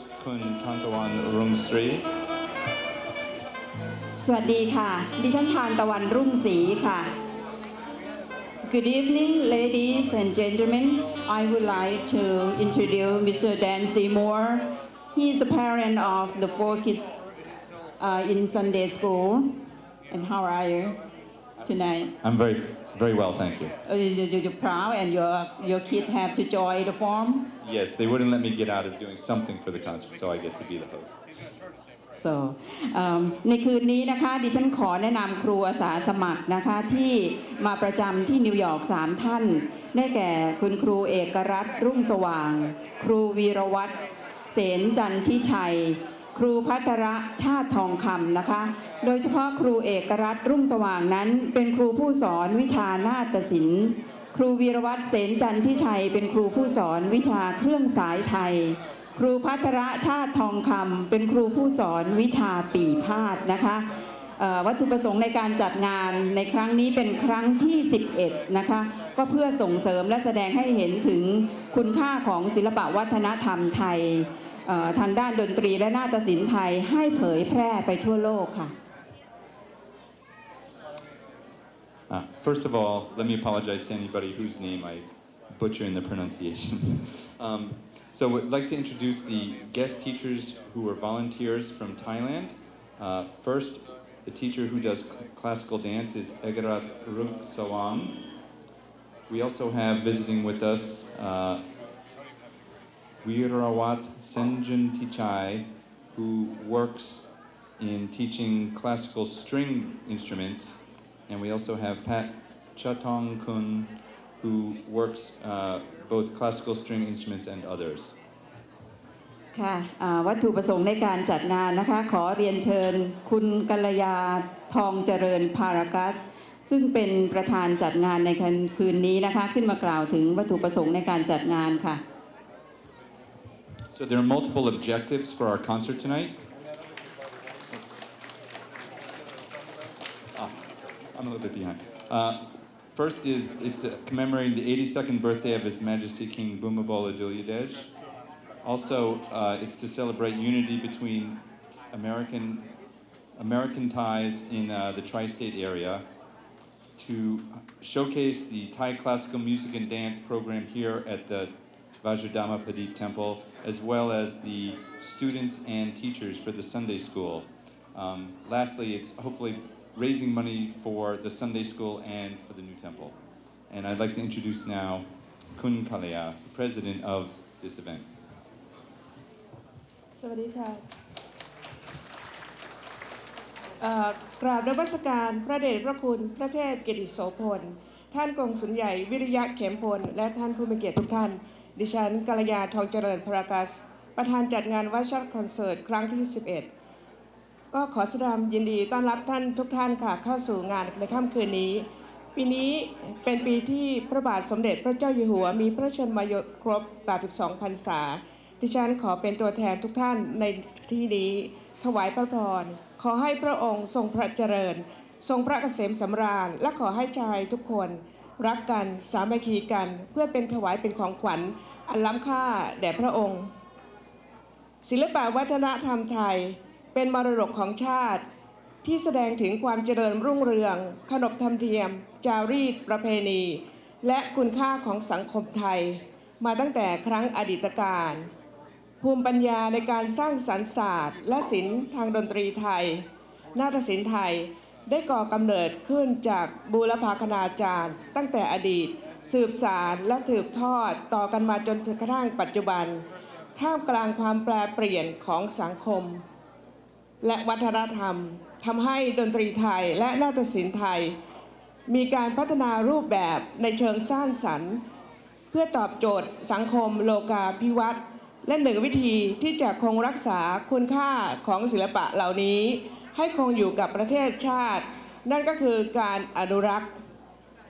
host, Kun Tantawan Rumsri. สวัสดีค่ะ ดิฉันทานตะวันรุ่งศรีค่ะ Good evening ladies and gentlemen I would like to introduce Mr. Dan Seymour He is the parent of the four kids uh, in Sunday school and how are you tonight I'm very, very well, thank you. Uh, you, you, you're proud and your your kid have to join the form Yes, they wouldn't let me get out of doing something for the concert, so I get to be the host. so um, ในคืนนี้นะคะดิฉันขอแนะนำครูอาสาสมัครนะคะที่มาประจำที่นิวยอร์กสามท่าน ได้แก่คุณครูเอกรัตน์รุ่งสว่าง ครูวีรวัตรเสนจันทิชัย ครูพัทระชาติทองคำนะคะ โดยเฉพาะครูเอกรัตรุ่งสว่างนั้น เป็นครูผู้สอนวิชานาฏศิลป์ครูวีรวัตรเสนจันทิชัย เป็นครูผู้สอนวิชาเครื่องสายไทย ครูพัทระชาติทองคำเป็นครูผู้สอนวิชาปีพาดนะคะวัตถุประสงค์ในการจัดงานในครั้งนี้เป็นครั้งที่ 11 นะคะ ก็เพื่อส่งเสริมและแสดงให้เห็นถึงคุณค่าของศิลปะวัฒนธรรมไทย ทางด้านดนตรีและนาฏศิลป์ไทยให้เผยแพร่ไปทั่วโลกค่ะ Uh, first of all, let me apologize to anybody whose name I butcher in the pronunciation. um, so I'd like to introduce the guest teachers who are volunteers from Thailand. Uh, first, the teacher who does cl- classical dance is Egarat Ruk Sawam. We also have visiting with us uh, Wirawat Senjin Tichai, who works in teaching classical string instruments. And we also have Pat Chatong Kun, who works uh, both classical string instruments and others. ค่ะวัตถุประสงค์ในการจัดงานนะคะ ขอเรียนเชิญคุณกัลยาทองเจริญพารากัส ซึ่งเป็นประธานจัดงานในคืนนี้นะคะ ขึ้นมากล่าวถึงวัตถุประสงค์ในการจัดงานค่ะ So there are multiple objectives for our concert tonight. Ah, I'm a little bit behind. Uh, first is it's uh, commemorating the 82nd birthday of His Majesty King Bhumibol Adulyadej. Also, uh, it's to celebrate unity between American American ties in uh, the tri-state area, to showcase the Thai classical music and dance program here at the Vajradhamma Padip Temple, as well as the students and teachers for the Sunday school. Um, lastly, it's hopefully raising money for the Sunday school and for the new temple. And I'd like to introduce now Kun Kalea, the president of this event. สวัสดีค่ะเอ่อกราบนมัสการพระเดชพระคุณพระเทพเกียรติโสพล ท่านกองสุนใหญ่วิริยะเข็มพล และท่านผู้มีเกียรติทุกท่าน ดิฉันกัลยาทองเจริญพรากัส ประธานจัดงานวัชรคอนเสิร์ต ครั้งที่ 11 ก็ขอแสดงยินดีต้อนรับท่านทุกท่านค่ะเข้าสู่งานในค่ำคืนนี้ ปีนี้เป็นปีที่พระบาทสมเด็จพระเจ้าอยู่หัว มีพระชนมายุครบ 82พรรษา ดิฉันขอเป็นตัวแทนทุกท่านในที่นี้ถวายพระพร ขอให้พระองค์ทรงพระเจริญ ทรงพระเกษมสำราญ และขอให้ชายทุกคน รักกันสามัคคีกัน เพื่อเป็นถวายเป็นของขวัญ อันล้ำค่าแด่พระองค์ ศิลปะวัฒนธรรมไทย เป็นมรดกของชาติ ที่แสดงถึงความเจริญรุ่งเรือง ขนบธรรมเนียม จารีต ประเพณี และคุณค่าของสังคมไทย มาตั้งแต่ครั้งอดีตการภูมิปัญญาในการสร้างสรรค์ศาสตร์ และศิลป์ทางดนตรีไทย นาฏศิลป์ไทย ได้ก่อกำเนิดขึ้นจากบูรพาคณาจารย์ ตั้งแต่อดีต สืบสารและถืบทอดต่อกันมาจนถึงกระทั่งปัจจุบัน ท่ามกลางความแปรเปลี่ยนของสังคม และวัฒนธรรมทำให้ดนตรีไทยและนาฏศิลป์ไทย มีการพัฒนารูปแบบในเชิงสร้างสรรค์ เพื่อตอบโจทย์สังคมโลกาภิวัตน์และหนึ่งวิธีที่จะคงรักษาคุณค่าของศิลปะเหล่านี้ ให้คงอยู่กับประเทศชาติ นั่นก็คือการอนุรักษ์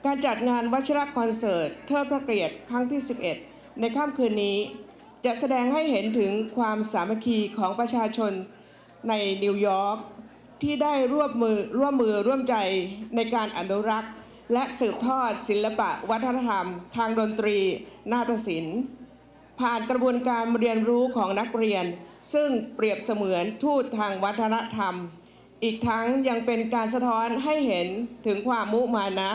การจัดงานวัชรคอนเสิร์ตเทิดพระเกียรติครั้งที่ 11 ในค่ำคืนนี้ จะแสดงให้เห็นถึงความสามัคคีของประชาชนในนิวยอร์กที่ได้ร่วมมือร่วมมือร่วมใจในการอนุรักษ์ และสืบทอดศิลปะวัฒนธรรม ทางดนตรี นาฏศิลป์ ผ่านกระบวนการเรียนรู้ของนักเรียน ซึ่งเปรียบเสมือนทูตทางวัฒนธรรม อีกทั้งยังเป็นการสะท้อนให้เห็นถึงความมุมานะ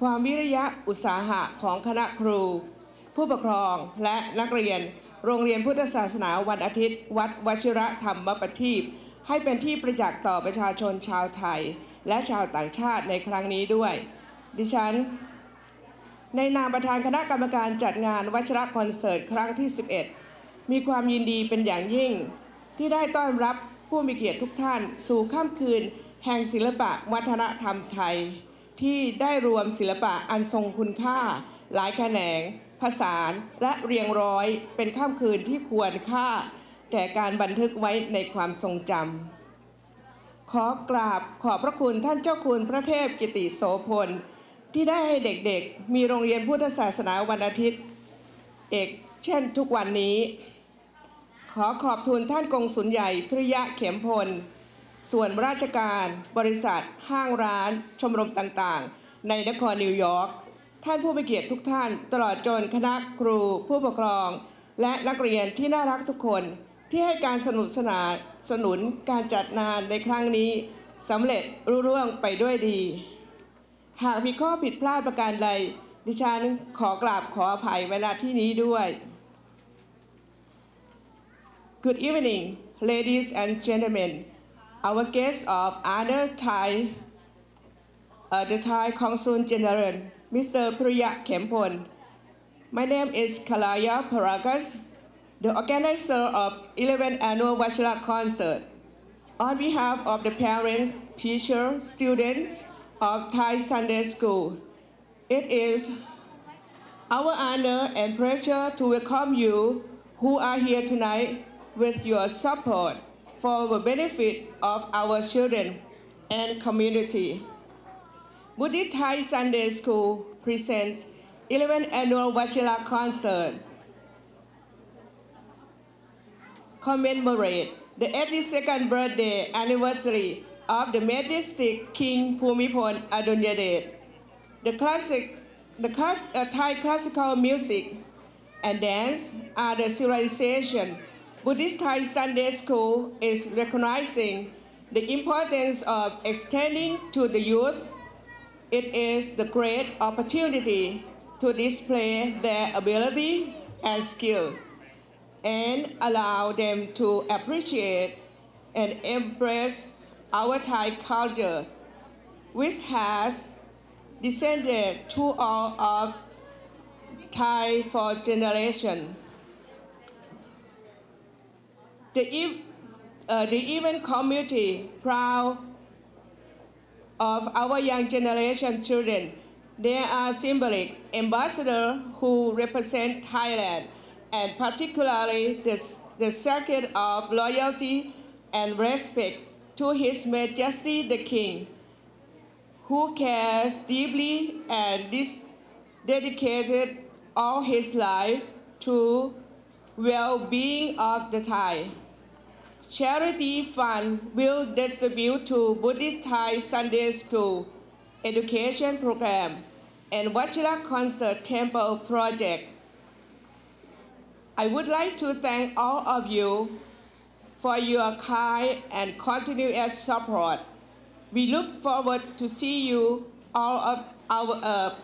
ความวิริยะอุตสาหะของคณะครู ผู้ปกครองและนักเรียน โรงเรียนพุทธศาสนาวันอาทิตย์ วัดวชิระธรรมประทีปให้เป็นที่ประจักษ์ต่อประชาชนชาวไทย และชาวต่างชาติในครั้งนี้ด้วย ดิฉัน ในนามประธานคณะกรรมการจัดงานวชิระคอนเสิร์ตครั้งที่ 11 มีความยินดีเป็นอย่างยิ่งที่ได้ต้อนรับ ผู้มีเกียรติทุกท่าน สู่ค่ำคืน แห่งศิลปะวัฒนธรรมไทย ที่ได้รวมศิลปะอันทรงคุณค่า หลายแขนง ผสานและเรียงร้อยเป็นค่ำคืนที่ควรค่า แก่การบันทึกไว้ในความทรงจำขอกราบขอบพระคุณท่านเจ้าคุณพระเทพกิติโสพลที่ได้ให้เด็กๆ มีโรงเรียนพุทธศาสนาวันอาทิตย์ เอกเช่นทุกวันนี้ ขอขอบทุนท่านกงสุลใหญ่พิริยะเข็มพล ส่วนราชการบริษัท ห้างร้าน ชมรมต่างๆ ในนครนิวยอร์กท่านผู้มีเกียรติทุกท่าน ตลอดจนคณะครู ผู้ปกครอง และนักเรียนที่น่ารักทุกคนที่ให้การสนุกสนานสนุนการจัดงานในครั้งนี้สำเร็จรุ่ร่วงไปด้วยดี หากมีข้อผิดพลาดประการใด ดิฉันขอกราบขออภัยเวลาที่นี้ด้วย Good evening, ladies and gentlemen. Our guest of honor Thai, uh, the Thai Consul General, Mr. Priya Kempon. My name is Kalaya Paragas, the organizer of 11th Annual Vajra Concert. On behalf of the parents, teachers, students of Thai Sunday School, it is our honor and pleasure to welcome you who are here tonight with your support for the benefit of our children and community. Buddhist Thai Sunday School presents 11th Annual Vajra Concert commemorate the 82nd birthday anniversary of the majestic King Bhumibol Adulyadej. The classic, the class, uh, Thai classical music and dance are the civilization. Buddhist Thai Sunday School is recognizing the importance of extending to the youth. It is the great opportunity to display their ability and skill and allow them to appreciate and embrace our Thai culture, which has descended to all of Thai for generations. The, ev- uh, the event community proud of our young generation children. They are symbolic ambassadors who represent Thailand and particularly the, the circuit of loyalty and respect to His Majesty the King, who cares deeply and dis- dedicated all his life to well-being of the Thai. Charity Fund will distribute to Buddhist Thai Sunday School education program and Vajra Concert Temple project. I would like to thank all of you for your kind and continuous support. We look forward to see you all of our uh,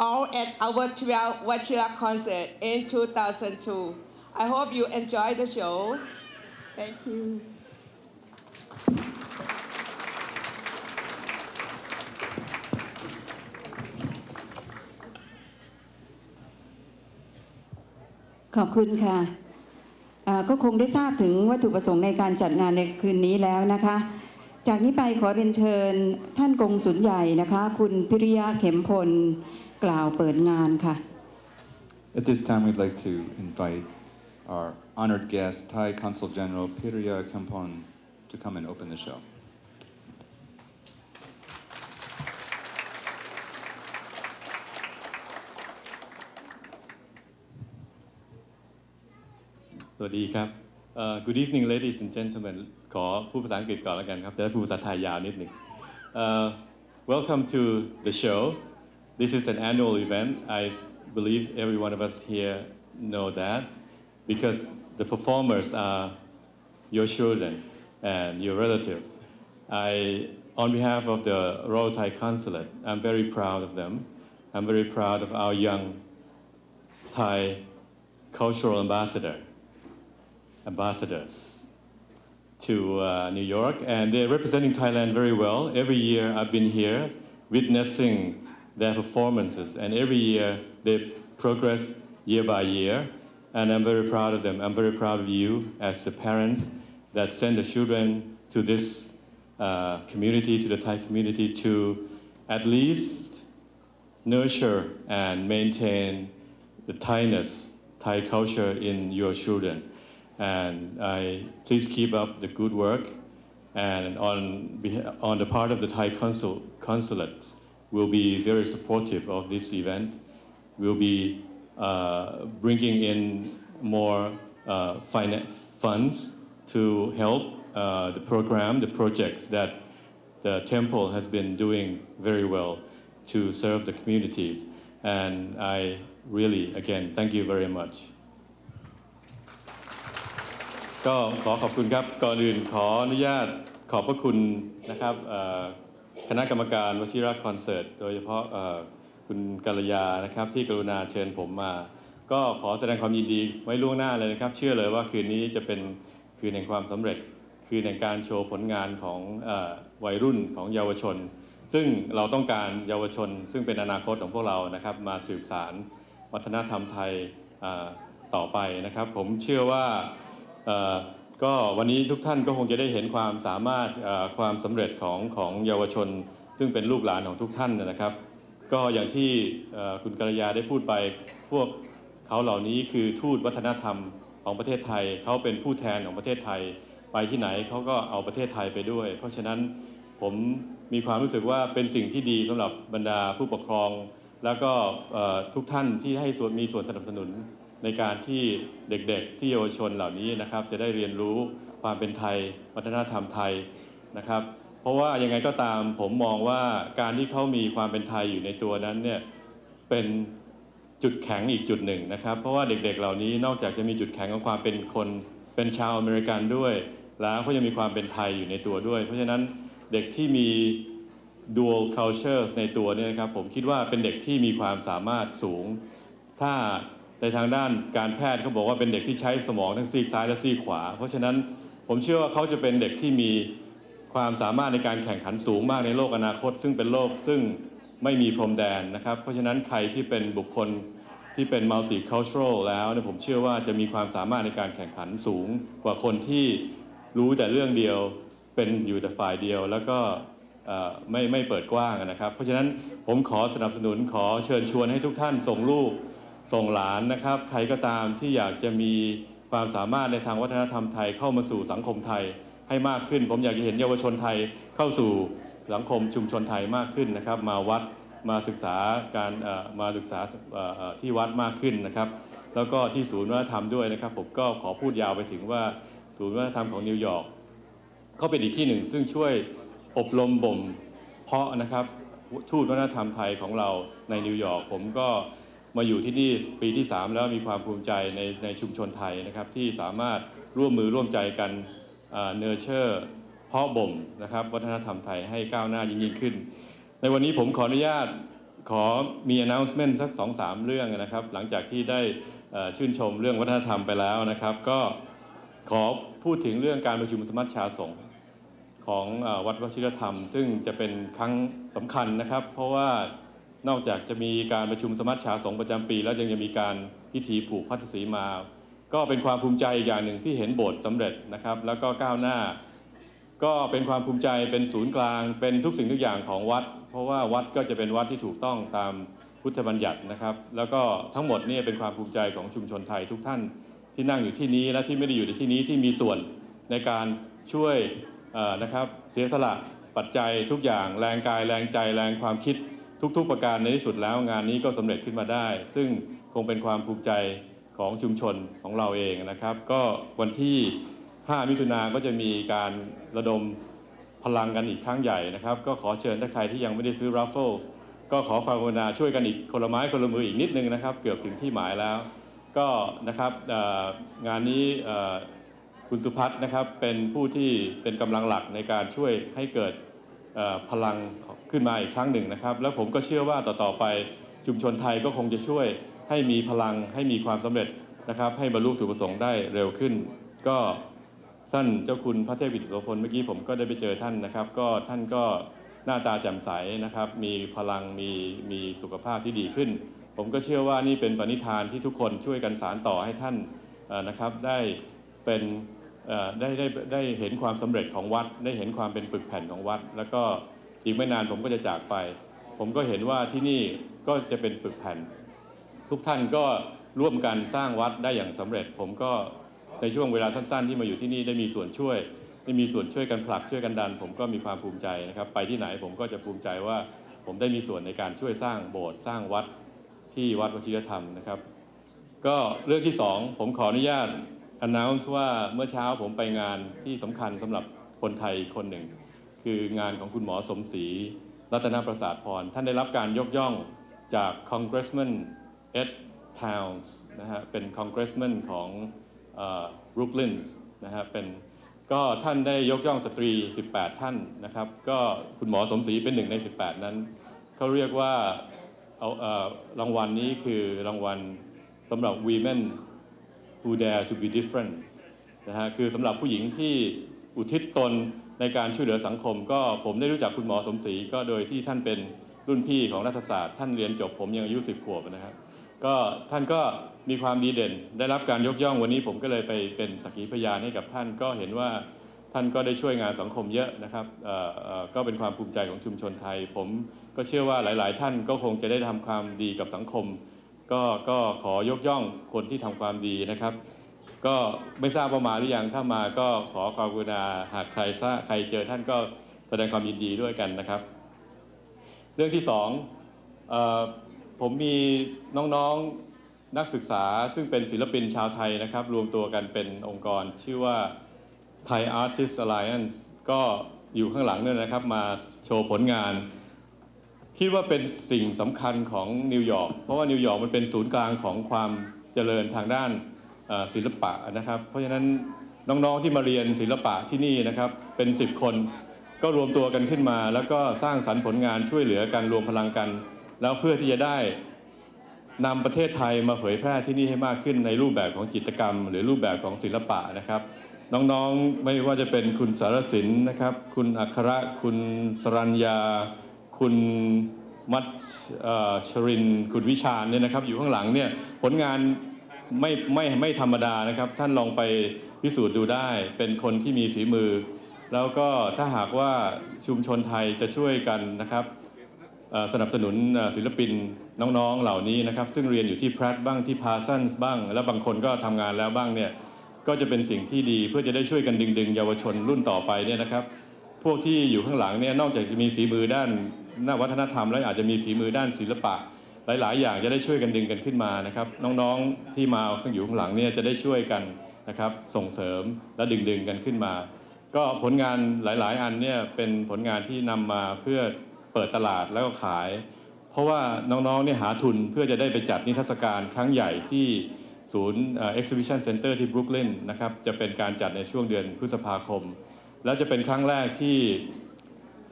all at our 12th Vajra concert in 2002. I hope you enjoy the show. Thank you. ขอบคุณค่ะอ่าก็คงได้ทราบถึงวัตถุประสงค์ในการจัดงานในคืนนี้แล้วนะคะ จากนี้ไปขอเรียนเชิญท่านกงสุลใหญ่นะคะ คุณพิริยะเข็มพลกล่าวเปิดงานค่ะ At this time, we'd like to invite our honored guest, Thai Consul General Piriya Kampon, to come and open the show. สวัสดีครับ Uh, Good evening ladies and gentlemen ขอพูดภาษาอังกฤษก่อนแล้วกันครับแต่ถ้าพูดภาษาไทยยาวนิดหนึ่ง Uh, Welcome to the show This is an annual event I believe every one of us here know that because the performers are your children and your relative. I, on behalf of the Royal Thai Consulate, I'm very proud of them. I'm very proud of our young Thai cultural ambassador, ambassadors to uh, New York, and they're representing Thailand very well. Every year I've been here witnessing their performances, and every year they progress year by year, and I'm very proud of them. I'm very proud of you as the parents that send the children to this uh, community, to the Thai community, to at least nurture and maintain the Thainess, Thai culture in your children. And I please keep up the good work. And on, on the part of the Thai consul, consulates, will be very supportive of this event. We'll be bringing in more uh, finan- funds to help uh, the program, the projects that the temple has been doing very well to serve the communities. And I really, again, thank you very much. ก็ขอขอบคุณครับ ก่อนอื่นขออนุญาตขอบพระคุณนะครับเอ่อคณะกรรมการวชิระคอนเสิร์ต โดยเฉพาะเอ่อ คุณกัลยานะครับ ที่กรุณาเชิญผมมา ก็ขอแสดงความยินดีไว้ล่วงหน้าเลยนะครับ เชื่อเลยว่าคืนนี้จะเป็นคืนแห่งความสำเร็จ คืนแห่งการโชว์ผลงานของอวัยรุ่นของเยาวชน ซึ่งเราต้องการเยาวชน ซึ่งเป็นอนาคตของพวกเรานะครับ มาสืบสารวัฒนธรรมไทยต่อไปนะครับ ผมเชื่อว่าก็วันนี้ทุกท่านก็คงจะได้เห็นความสามารถความสำเร็จของของเยาวชน ซึ่งเป็นลูกหลานของทุกท่านนะครับ ก็อย่างที่คุณกัลยาได้พูดไปพวกเขาเหล่านี้คือทูตวัฒนธรรมของประเทศไทยเขาเป็นผู้แทนของประเทศไทย ไปที่ไหนเขาก็เอาประเทศไทยไปด้วย เพราะฉะนั้นผมมีความรู้สึกว่าเป็นสิ่งที่ดีสำหรับบรรดาผู้ปกครอง แล้วก็ทุกท่านที่ให้ส่วนมีส่วนสนับสนุนในการที่เด็กๆ ที่เยาวชนเหล่านี้นะครับ จะได้เรียนรู้ความเป็นไทย วัฒนธรรมไทยนะครับ เพราะว่ายังไงก็ตามผมมองว่าการที่เขามีความเป็นไทยอยู่ในตัวนั้นเนี่ยเป็นจุดแข็งอีกจุดหนึ่งนะครับ เพราะว่าเด็กๆ เหล่านี้นอกจากจะมีจุดแข็งของความเป็นคนเป็นชาวอเมริกันด้วย แล้วก็ยังมีความเป็นไทยอยู่ในตัวด้วย เพราะฉะนั้นเด็กที่มี dual cultures ในตัวเนี่ยนะครับผมคิดว่าเป็นเด็กที่มีความสามารถสูง ถ้าในทางด้านการแพทย์เขาบอกว่าเป็นเด็กที่ใช้สมองทั้งซีกซ้ายและซีกขวา เพราะฉะนั้นผมเชื่อว่าเขาจะเป็นเด็กที่มี ความสามารถในการแข่งขันสูงมากในโลกอนาคต ซึ่งเป็นโลกซึ่งไม่มีพรมแดนนะครับ เพราะฉะนั้นใครที่เป็นบุคคลที่เป็น multicultural แล้วเนี่ยผมเชื่อว่าจะมีความสามารถในการแข่งขันสูงกว่าคนที่รู้แต่เรื่องเดียวเป็นอยู่แต่ฝ่ายเดียวแล้วก็ไม่ไม่เปิดกว้างนะครับ เพราะฉะนั้นผมขอสนับสนุนขอเชิญชวนให้ทุกท่านส่งลูกส่งหลานนะครับ ใครก็ตามที่อยากจะมีความสามารถในทางวัฒนธรรมไทยเข้ามาสู่สังคมไทย ให้มากขึ้น ผมอยากจะเห็นเยาวชนไทยเข้าสู่สังคมชุมชนไทยมากขึ้นนะครับ มาวัดมาศึกษาการมาศึกษาที่วัดมากขึ้นนะครับ แล้วก็ที่ศูนย์วัฒนธรรมด้วยนะครับ ผมก็ขอพูดยาวไปถึงว่าศูนย์วัฒนธรรมของนิวยอร์กก็เป็นอีกที่หนึ่ง ซึ่งช่วยอบรมบ่มเพาะนะครับทูตวัฒนธรรมไทยของเราในนิวยอร์กผมก็มาอยู่ที่นี่ปีที่ 3 แล้วมีความภูมิใจในในชุมชนไทยนะครับที่สามารถร่วมมือร่วมใจกัน เนอร์เชอร์เพาะบ่มนะครับ วัฒนธรรมไทยให้ก้าวหน้ายิ่งยิ่งขึ้น ในวันนี้ผมขออนุญาตขอมี announcement สักสองสามเรื่องนะครับ หลังจากที่ได้ชื่นชมเรื่องวัฒนธรรมไปแล้วนะครับ ก็ขอพูดถึงเรื่องการประชุมสมัชชาสงฆ์ของอวัดวชิรธรรม ซึ่งจะเป็นครั้งสำคัญนะครับ เพราะว่านอกจากจะมีการประชุมสมัชชาสงฆ์ประจำปี แล้วยังจะมีการพิธีผูกพัทธสีมา ก็เป็นความภูมิใจอีกอย่างหนึ่งที่เห็นโบสถ์สำเร็จนะครับ แล้วก็ก้าวหน้า ก็เป็นความภูมิใจเป็นศูนย์กลาง เป็นทุกสิ่งทุกอย่างของวัด เพราะว่าวัดก็จะเป็นวัดที่ถูกต้องตามพุทธบัญญัตินะครับ แล้วก็ทั้งหมดนี่เป็นความภูมิใจของชุมชนไทยทุกท่านที่นั่งอยู่ที่นี้และที่ไม่ได้อยู่ในที่นี้ที่มีส่วนในการช่วยนะครับเสียสละปัจจัยทุกอย่างแรงกายแรงใจแรงความคิดทุก ๆ ประการในที่สุดแล้วงานนี้ก็สำเร็จขึ้นมาได้ ซึ่งคงเป็นความภูมิใจ ของชุมชนของเราเองนะครับ ก็วันที่ 5 มิถุนาก็จะมีการระดมพลังกันอีกครั้งใหญ่นะครับ ก็ขอเชิญถ้าใครที่ยังไม่ได้ซื้อ Raffles ก็ขอความกรุณาช่วยกันอีกคนละไม้คนละมืออีกนิดนึงนะครับ เกือบถึงที่หมายแล้ว ก็นะครับงานนี้คุณสุพัฒน์นะครับเป็นผู้ที่เป็นกำลังหลักในการช่วยให้เกิดพลังขึ้นมาอีกครั้งหนึ่งนะครับ แล้วผมก็เชื่อว่าต่อๆไปชุมชนไทยก็คงจะช่วย ให้มีพลังให้มีความสำเร็จนะครับ ให้บรรลุถูกประสงค์ได้เร็วขึ้น ก็ท่านเจ้าคุณพระเทพวิทยโสพลเมื่อกี้ผมก็ได้ไปเจอท่านนะครับ ก็ท่านก็หน้าตาแจ่มใสนะครับ มีพลังมีมีสุขภาพที่ดีขึ้น ผมก็เชื่อว่านี่เป็นปณิธานที่ทุกคนช่วยกันสารต่อให้ท่านนะครับได้เป็นได้ได้ได้เห็นความสำเร็จของวัด ได้เห็นความเป็นปึกแผ่นของวัด แล้วก็อีกไม่นานผมก็จะจากไป ผมก็เห็นว่าที่นี่ก็จะเป็นปึกแผ่น ทุกท่านก็ร่วมกันสร้างวัดได้อย่างสำเร็จ ผมก็ในช่วงเวลาสั้นๆ ที่มาอยู่ที่นี่ได้มีส่วนช่วยได้มีส่วนช่วยกันผลักช่วยกันดัน ผมก็มีความภูมิใจนะครับ ไปที่ไหนผมก็จะภูมิใจว่าผมได้มีส่วนในการช่วยสร้างโบสถ์สร้างวัดที่วัดวชิรธรรมนะครับ ก็เรื่องที่สองผมขออนุญาต announce ว่าเมื่อเช้าผมไปงานที่สำคัญสำหรับคนไทยคนหนึ่ง คืองานของคุณหมอสมศรีรัตนประสาทพร ท่านได้รับการยกย่องจาก Congressman Ed Towns นะฮะเป็น Congressman ของบรุกลินส์นะฮะเป็นก็ท่านได้ยกย่องสตรี 18 ท่านนะครับ ก็คุณหมอสมศรีเป็นหนึ่งใน 18 นั้น เขาเรียกว่าเอาเออรางวัลนี้คือรางวัลสำหรับ women who dare to be different นะฮะคือสำหรับผู้หญิงที่อุทิศตนในการช่วยเหลือสังคม ก็ผมได้รู้จักคุณหมอสมศรีก็โดยที่ท่านเป็นรุ่นพี่ของรัฐศาสตร์ ท่านเรียนจบผมยังอายุสิบขวบนะครับ ก็ท่านก็มีความดีเด่น ได้รับการยกย่องวันนี้ผมก็เลยไปเป็นสักขีพยานให้กับท่านก็เห็นว่าท่านก็ได้ช่วยงานสังคมเยอะนะครับก็เป็นความภูมิใจของชุมชนไทย ผมก็เชื่อว่าหลาย ๆ ท่านก็คงจะได้ทำความดีกับสังคม ก็ก็ขอยกย่องคนที่ทำความดีนะครับ ก็ไม่ทราบว่ามาหรือยังถ้ามาก็ขอความกรุณาหากใครทราบใครเจอท่านก็แสดงความยินดีด้วยกันนะครับ เรื่องที่สองอ ผมมีน้องๆนักศึกษาซึ่งเป็นศิลปินชาวไทยนะครับ รวมตัวกันเป็นองค์กรชื่อว่า Thai Artist Alliance ก็อยู่ข้างหลังเนี่ยนะครับ มาโชว์ผลงาน คิดว่าเป็นสิ่งสำคัญของนิวยอร์กเพราะว่านิวยอร์กมันเป็นศูนย์กลางของความเจริญทางด้านศิลปะนะครับ เพราะฉะนั้นน้องๆที่มาเรียนศิลปะที่นี่นะครับเป็น 10 คน ก็รวมตัวกันขึ้นมา แล้วก็สร้างสรรค์ผลงานช่วยเหลือกันรวมพลังกัน แล้วเพื่อที่จะได้นำประเทศไทยมาเผยแพร่ที่นี่ให้มากขึ้นในรูปแบบของจิตกรรม หรือรูปแบบของศิลปะนะครับ น้องๆไม่ว่าจะเป็นคุณสารสินนะครับ คุณอัครคุณสรัญญา คุณมัชเอ่อชริน คุณวิชาญเนี่ยนะครับ อยู่ข้างหลังเนี่ยผลงานไม่ไม่ไม่ธรรมดานะครับ ท่านลองไปพิสูจน์ดูได้ เป็นคนที่มีฝีมือ แล้วก็ถ้าหากว่าชุมชนไทยจะช่วยกันนะครับ สนับสนุนศิลปินน้องๆเหล่านี้นะครับ ซึ่งเรียนอยู่ที่แพรตบ้างที่พาซันส์บ้าง แล้วบางคนก็ทำงานแล้วบ้างเนี่ยก็จะเป็นสิ่งที่ดีเพื่อจะได้ช่วยกันดึงดึงเยาวชนรุ่นต่อไปเนี่ยนะครับ พวกที่อยู่ข้างหลังเนี่ยนอกจากจะมีฝีมือด้านนวัฒนธรรม แล้วอาจจะมีฝีมือด้านศิลปะ หลาย ๆ อย่างจะได้ช่วยกันดึงกันขึ้นมานะครับ น้องๆที่มาข้างอยู่ข้างหลังเนี่ยจะได้ช่วยกันนะครับส่งเสริมและดึงดึงกันขึ้นมา ก็ผลงานหลาย ๆ อันเนี่ยเป็นผลงานที่นำมาเพื่อ ปิดตลาดแล้วก็ขาย เพราะว่าน้องๆเนี่ยหาทุนเพื่อจะได้ไปจัดนิทรรศการครั้งใหญ่ที่ศูนย์เอ็กซิบิชันเซ็นเตอร์ที่บรุกลินนะครับจะเป็นการจัดในช่วงเดือนพฤษภาคม แล้วจะเป็นครั้งแรกที่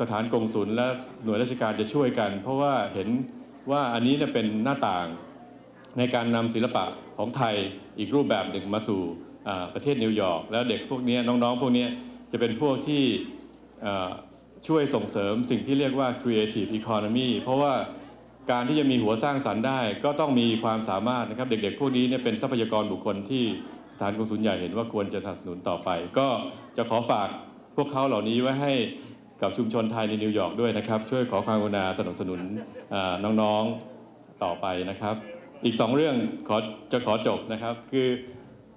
สถานกงศุลและหน่วยราชการจะช่วยกัน เพราะว่าเห็นว่าอันนี้เนี่ยเป็นหน้าต่างในการนำศิลปะของไทยอีกรูปแบบหนึ่งมาสู่ประเทศนิวยอร์กแล้วเด็กพวกนี้น้องๆ พวกนี้จะเป็นพวกที่ ช่วยส่งเสริมสิ่งที่เรียกว่า creative economy เพราะว่าการที่จะมีหัวสร้างสรรค์ได้ ก็ต้องมีความสามารถนะครับเด็กๆพวกนี้เนี่ยเป็นทรัพยากรบุคคลที่สถานกงสุลใหญ่เห็นว่าควรจะสนับสนุนต่อไป ก็จะขอฝากพวกเขาเหล่านี้ไว้ให้กับชุมชนไทยในนิวยอร์กด้วยนะครับ ช่วยขอความกรุณาสนับสนุนน้องๆต่อไปนะครับ อีกสองเรื่องขอจะขอจบนะครับ คือ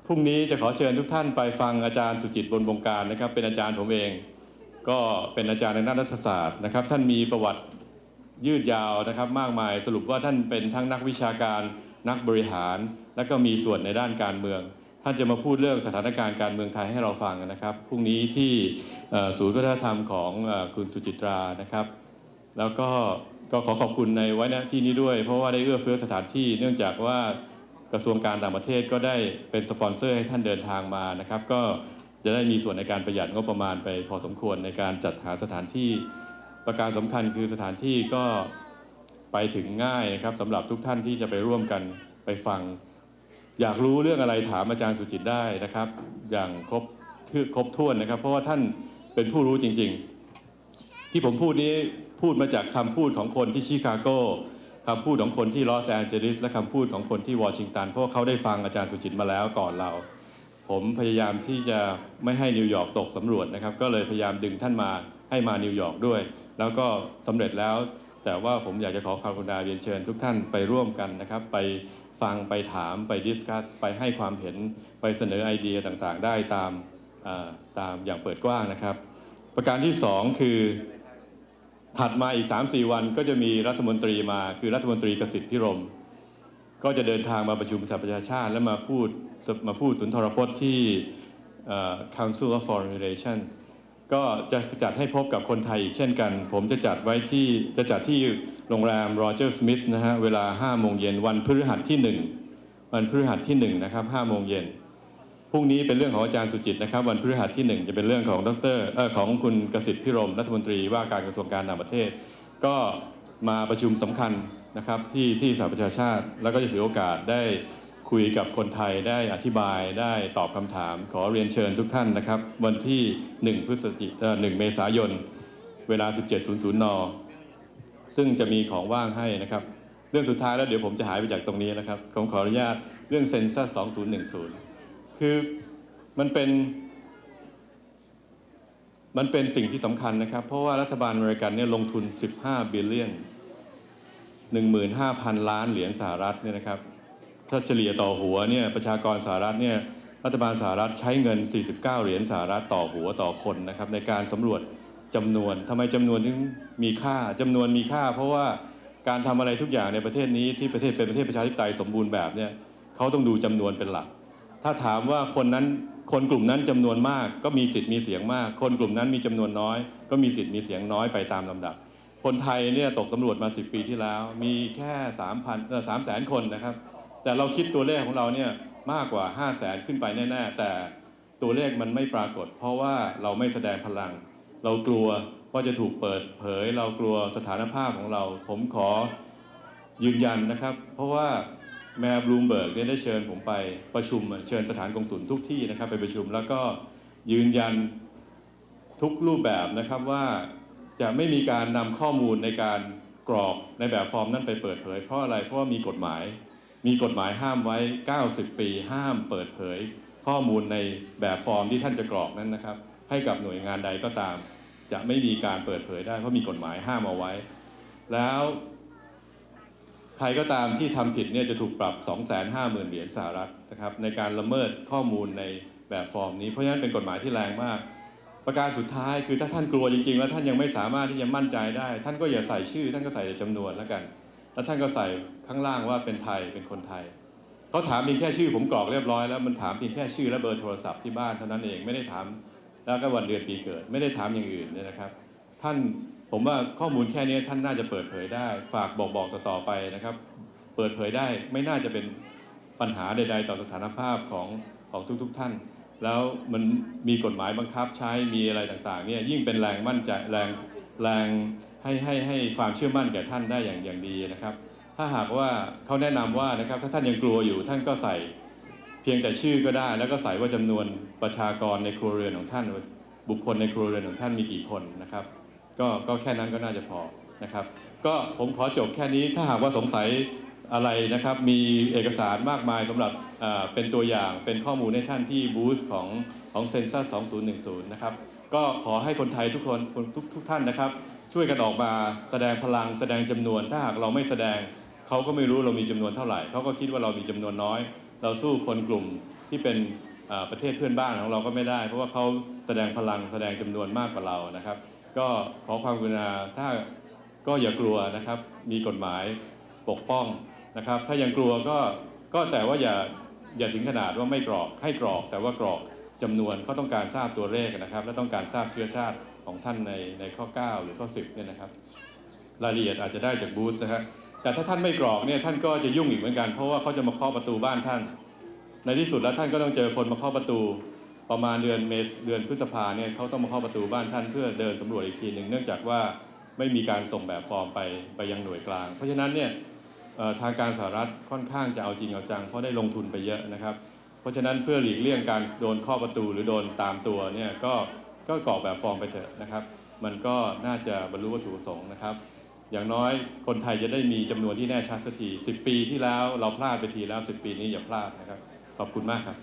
พรุ่งนี้จะขอเชิญทุกท่านไปฟังอาจารย์สุจิตบนบงการนะครับ เป็นอาจารย์ผมเอง ก็เป็นอาจารย์ในด้านรัฐศาสตร์นะครับ ท่านมีประวัติยืดยาวนะครับมากมายสรุปว่าท่านเป็นทั้งนักวิชาการนักบริหาร และก็มีส่วนในด้านการเมือง ท่านจะมาพูดเรื่องสถานการณ์การเมืองไทยให้เราฟังนะครับพรุ่งนี้ที่ศูนย์วัฒนธรรมของอคุณสุจิตรานะครับ แล้วก็ก็ขอขอบคุณในไว้ณที่นี้ด้วย เพราะว่าได้เอื้อเฟื้อสถานที่เนื่องจากว่ากระทรวงการต่างประเทศก็ได้เป็นสปอนเซอร์ให้ท่านเดินทางมานะครับ ก็ จะได้มีส่วนในการประหยัดงบประมาณไปพอสมควรในการจัดหาสถานที่ประการสำคัญคือสถานที่ก็ไปถึงง่ายนะครับสำหรับทุกท่านที่จะไปร่วมกันไปฟัง อยากรู้เรื่องอะไรถามอาจารย์สุจิตได้นะครับ อย่างครบคือครบถ้วนนะครับ เพราะว่าท่านเป็นผู้รู้จริง ๆ ที่ผมพูดนี้พูดมาจากคำพูดของคนที่ชิคาโกคำพูดของคนที่ลอสแอนเจลิสและคำพูดของคนที่วอชิงตันเพราะว่าเขาได้ฟังอาจารย์สุจิตมาแล้วก่อนเรา ผมพยายามที่จะไม่ให้นิวยอร์กตกสำรวจนะครับ ก็เลยพยายามดึงท่านมาให้มานิวยอร์กด้วย แล้วก็สำเร็จแล้ว แต่ว่าผมอยากจะขอความกรุณาเรียนเชิญทุกท่านไปร่วมกันนะครับ ไปฟังไปถามไปดิสคัสไปให้ความเห็นไปเสนอไอเดียต่างๆ ได้ตามาตามอย่างเปิดกว้างนะครับ ประการที่สองคือถัดมาอีก 3-4 วันก็จะมีรัฐมนตรีมาคือรัฐมนตรีกสิทธิพิรม ก็จะเดินทางมาประชุมสหประชาชาติ และมาพูดมาพูดสุนทรพจน์ที่ Council of Foreign Relations ก็จะจัดให้พบกับคนไทยอีกเช่นกัน ผมจะจัดไว้ที่จะจัดที่โรงแรมโรเจอร์สมิธนะฮะเวลา 5 โมงเย็นวันพฤหัสที่ 1 วันพฤหัสที่ 1 นะครับ 5 โมงเย็นพรุ่งนี้เป็นเรื่องของอาจารย์สุจิตนะครับ วันพฤหัสที่ 1 จะเป็นเรื่องของดรเออของคุณกสิทธิ์พิรมรัฐมนตรีว่าการกระทรวงการต่างประเทศ ก็มาประชุมสำคัญ นะครับที่ที่สหประชาชาติ แล้วก็จะถือโอกาสได้คุยกับคนไทยได้อธิบายได้ตอบคำถาม ขอเรียนเชิญทุกท่านนะครับ วันที่ 1 พฤศจิเอ่อ1เมษายน เวลา 17.00 น ซึ่งจะมีของว่างให้นะครับ เรื่องสุดท้ายแล้วเดี๋ยวผมจะหายไปจากตรงนี้นะครับผมขออนุญาตเรื่องเซนซัส2010 คือมันเป็นมันเป็นสิ่งที่สำคัญนะครับ เพราะว่ารัฐบาลอเมริกันเนี่ยลงทุน 15 บิลเลียน 15,000 ล้านเหรียญสหรัฐเนี่ยนะครับถ้าเฉลี่ยต่อหัวเนี่ยประชากรสหรัฐเนี่ยรัฐบาลสหรัฐใช้เงิน 49 เหรียญสหรัฐต่อหัวต่อคนนะครับในการสำรวจจำนวนทำไมจำนวนถึงมีค่าจำนวนมีค่า เพราะว่าการทำอะไรทุกอย่างในประเทศนี้ที่ประเทศเป็นประเทศประชาธิปไตยสมบูรณ์แบบเนี่ยเขาต้องดูจำนวนเป็นหลัก ถ้าถามว่าคนนั้นคนกลุ่มนั้นจำนวนมากก็มีสิทธิ์มีเสียงมาก คนกลุ่มนั้นมีจำนวนน้อย ก็มีสิทธิ์มีเสียงน้อยไปตามลำดับ คนไทยเนี่ยตกสำรวจมา 10 ปีที่แล้ว มีแค่3,000เออ3แสนคนนะครับ แต่เราคิดตัวเลขของเราเนี่ยมากกว่า 5 0 0แสนขึ้นไปแน่ๆ แต่ตัวเลขมันไม่ปรากฏ เพราะว่าเราไม่แสดงพลัง เรากลัวว่าจะถูกเปิดเผย เรากลัวสถานภาพของเรา ผมขอยืนยันนะครับ เพราะว่าแมร์บลูมเบิร์กเนี่ยได้เชิญผมไปประชุมเชิญสถานกงสุลทุกที่นะครับ ไปประชุมแล้วก็ยืนยันทุกรูปแบบนะครับว่า จะไม่มีการนำข้อมูลในการกรอกในแบบฟอร์มนั้นไปเปิดเผย เพราะอะไรเพราะว่ามีกฎหมาย มีกฎหมายห้ามไว้ 90 ปี ห้ามเปิดเผย ข้อมูลในแบบฟอร์มที่ท่านจะกรอกนั้นนะครับ ให้กับหน่วยงานใดก็ตาม จะไม่มีการเปิดเผยได้เพราะมีกฎหมายห้ามเอาไว้ แล้วใครก็ตามที่ทำผิดเนี่ยจะถูกปรับ 250,000 เหรียญสหรัฐนะครับในการละเมิดข้อมูลในแบบฟอร์มนี้เพราะฉะนั้นเป็นกฎหมายที่แรงมาก ประการสุดท้ายคือถ้าท่านกลัวจริง ๆ แล้วท่านยังไม่สามารถที่จะมั่นใจได้ ท่านก็อย่าใส่ชื่อ ท่านก็ใส่แต่จำนวนแล้วกัน แล้วท่านก็ใส่ข้างล่างว่าเป็นไทยเป็นคนไทยเขาถามเพียงแค่ชื่อผมกรอกเรียบร้อยแล้วมันถามเพียงแค่ชื่อและเบอร์โทรศัพท์ที่บ้านเท่านั้นเองไม่ได้ถามแล้วก็วันเดือนปีเกิด ไม่ได้ถามอย่างอื่นเนี่ยนะครับ ท่านผมว่าข้อมูลแค่นี้ท่านน่าจะเปิดเผยได้ ฝากบอกบอกต่อๆไปนะครับ เปิดเผยได้ไม่น่าจะเป็นปัญหาใด ๆ ต่อสถานภาพของของทุก ๆ ท่าน แล้วมันมีกฎหมายบังคับใช้มีอะไรต่างๆเนี่ยยิ่งเป็นแรงมั่นใจแรงแรงให้ให้ให้ความเชื่อมั่นแก่ท่านได้อย่างอย่างดีนะครับ ถ้าหากว่าเขาแนะนำว่านะครับถ้าท่านยังกลัวอยู่ท่านก็ใส่เพียงแต่ชื่อก็ได้ แล้วก็ใส่ว่าจำนวนประชากรในครัวเรือนของท่าน บุคคลในครัวเรือนของท่านมีกี่คนนะครับ ก็ก็แค่นั้นก็น่าจะพอนะครับ ก็ผมขอจบแค่นี้ถ้าหากว่าสงสัย อะไรนะครับ มีเอกสารมากมายสำหรับเป็นตัวอย่างเป็นข้อมูลให้ท่านที่บูธของของเซนซัส2010 นะครับ ก็ขอให้คนไทยทุกคนทุกทุกท่านนะครับ ช่วยกันออกมาแสดงพลังแสดงจำนวน ถ้าหากเราไม่แสดงเขาก็ไม่รู้เรามีจำนวนเท่าไหร่เขาก็คิดว่าเรามีจำนวนน้อย เราสู้คนกลุ่มที่เป็นประเทศเพื่อนบ้านของเราก็ไม่ได้ เพราะว่าเขาแสดงพลังแสดงจำนวนมากกว่าเรานะครับ ก็ขอความกรุณาถ้าก็อย่ากลัวนะครับ มีกฎหมายปกป้อง นะครับ ถ้ายังกลัวก็ก็แต่ว่าอย่าอย่าถึงขนาดว่าไม่กรอกให้กรอก แต่ว่ากรอกจำนวนเขาต้องการทราบตัวเลขนะครับ และต้องการทราบเชื้อชาติของท่านในในข้อ 9 หรือข้อ 10เนี่ยนะครับ รายละเอียดอาจจะได้จากบูธนะครับแต่ถ้าท่านไม่กรอกเนี่ยท่านก็จะยุ่งอีกเหมือนกัน เพราะว่าเขาจะมาเคาะประตูบ้านท่าน ในที่สุดแล้วท่านก็ต้องเจอคนมาเคาะประตูประมาณเดือนเมษเดือนพฤษภาเนี่ยเขาต้องมาเข้าประตูบ้านท่านเพื่อเดินสำรวจอีกทีหนึ่งเนื่องจากว่าไม่มีการส่งแบบฟอร์มไปไปยังหน่วยกลาง เพราะฉะนั้นเนี่ย ทางการสหรัฐค่อนข้างจะเอาจริงเอาจังเพราะได้ลงทุนไปเยอะนะครับ เพราะฉะนั้นเพื่อหลีกเลี่ยงการโดนข้อประตูหรือโดนตามตัวเนี่ยก็ก็กรอกแบบฟอร์มไปเถอะนะครับ มันก็น่าจะบรรลุวัตถุประสงค์นะครับ อย่างน้อยคนไทยจะได้มีจำนวนที่แน่ชัดสักที10 ปีที่แล้วเราพลาดไปทีแล้ว 10 ปีนี้อย่าพลาดนะครับ ขอบคุณมากครับ